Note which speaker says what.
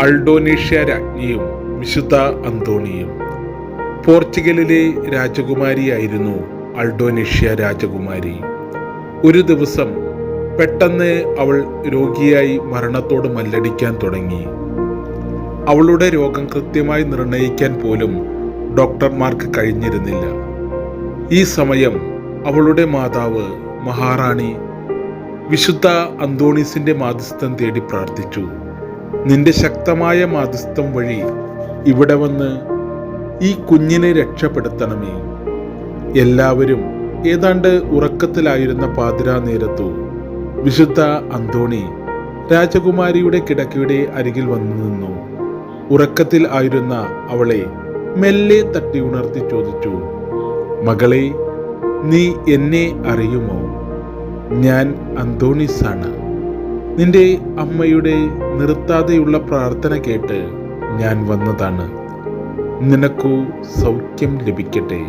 Speaker 1: അൾഡോനേഷ്യ രാജ്ഞിയും വിശുദ്ധ അന്തോണിയും. പോർച്ചുഗലിലെ രാജകുമാരിയായിരുന്നു അൾഡോനേഷ്യ രാജകുമാരി. ഒരു ദിവസം പെട്ടെന്ന് അവൾ രോഗിയായി മരണത്തോട് മല്ലടിക്കാൻ തുടങ്ങി. അവളുടെ രോഗം കൃത്യമായി നിർണയിക്കാൻ പോലും ഡോക്ടർമാർക്ക് കഴിഞ്ഞിരുന്നില്ല. ഈ സമയം അവളുടെ മാതാവ് മഹാറാണി വിശുദ്ധ അന്തോണീസിന്റെ മാധ്യസ്ഥം തേടി പ്രാർത്ഥിച്ചു. നിന്റെ ശക്തമായ മാധ്യസ്ഥം വഴി ഇവിടെ വന്ന് ഈ കുഞ്ഞിനെ രക്ഷപ്പെടുത്തണമേ. എല്ലാവരും ഏതാണ്ട് ഉറക്കത്തിലായിരുന്ന പാതിരാ നേരത്തു വിശുദ്ധ അന്തോണി രാജകുമാരിയുടെ കിടക്കയുടെ അരികിൽ വന്നു നിന്നു. ഉറക്കത്തിൽ ആയിരുന്ന അവളെ മെല്ലെ തട്ടി ഉണർത്തി ചോദിച്ചു മകളെ നീ എന്നെ അറിയുമോ? ഞാൻ അന്തോണീസാണ്. നിന്റെ അമ്മയുടെ നിർത്താതെയുള്ള പ്രാർത്ഥന കേട്ട് ഞാൻ വന്നതാണ്. നിനക്കു സൗഖ്യം ലഭിക്കട്ടെ.